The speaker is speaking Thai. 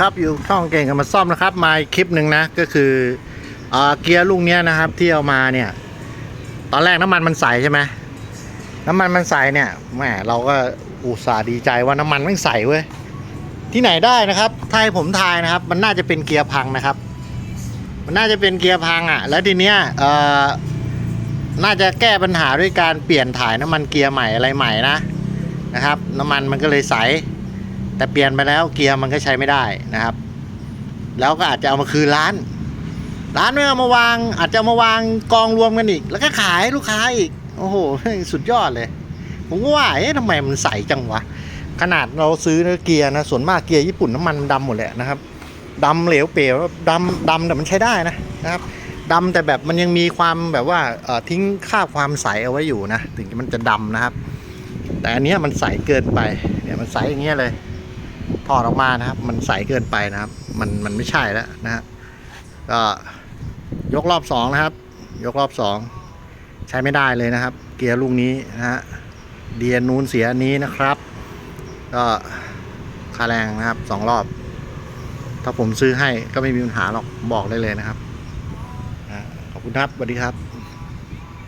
ครับอยู่ช่องเก่งกันมาซ่อมนะครับมาคลิปหนึ่งนะก็คือเกียร์ลูกเนี้ยนะครับที่เอามาเนี่ย ตอนแรกน้ำมันมันใสใช่ไหมน้ำมันมันใสเนี่ยแหมเราก็อุตส่าห์ดีใจว่าน้ำมันไม่ใสเว้ยที่ไหนได้นะครับถ้าให้ผมทายนะครับ มันน่าจะเป็นเกียร์พังนะครับ มันน่าจะเป็นเกียร์พังอะ แล้วทีเนี้ยเอ่อน่าจะแก้ปัญหาด้วยการเปลี่ยนถ่ายน้ำมันเกียร์ใหม่อะไรใหม่นะนะครับ น้ำมันมันก็เลยใส แต่เปลี่ยนไปแล้วเกียร์มันก็ใช้ไม่ได้นะครับ แล้วก็อาจจะเอามาคืนร้าน ร้านไม่เอามาวาง อาจจะเอามาวางกองรวมกันอีก แล้วก็ขายลูกค้าอีก โอ้โห สุดยอดเลย ผมก็ว่าเอ๊ะทำไมมันใสจังวะ ขนาดเราซื้อเกียร์นะ ส่วนมากเกียร์ญี่ปุ่นน้ำมันมันดำหมดแหละนะครับดำเหลวเปลวดำดำแต่มันใช้ได้นะนะครับดำแต่แบบมันยังมีความแบบว่าทิ้งค่าความใสเอาไว้อยู่นะ ถึงมันจะดำนะครับ แต่อันนี้มันใสเกินไปเนี่ยมันใสอย่างเงี้ยเลย ถอดออกมานะครับ มันใสเกินไปนะครับ มันมันไม่ใช่แล้วนะฮะก็ยกรอบสองนะครับ ยกรอบสองใช้ไม่ได้เลยนะครับ เกียร์ลูกนี้นะฮะเดียนนูนเสียอันนี้นะครับ ก็ค่าแรงนะครับสองรอบ ถ้าผมซื้อให้ก็ไม่มีปัญหาหรอกบอกได้เลยนะครับขอบคุณครับสวัสดีครับ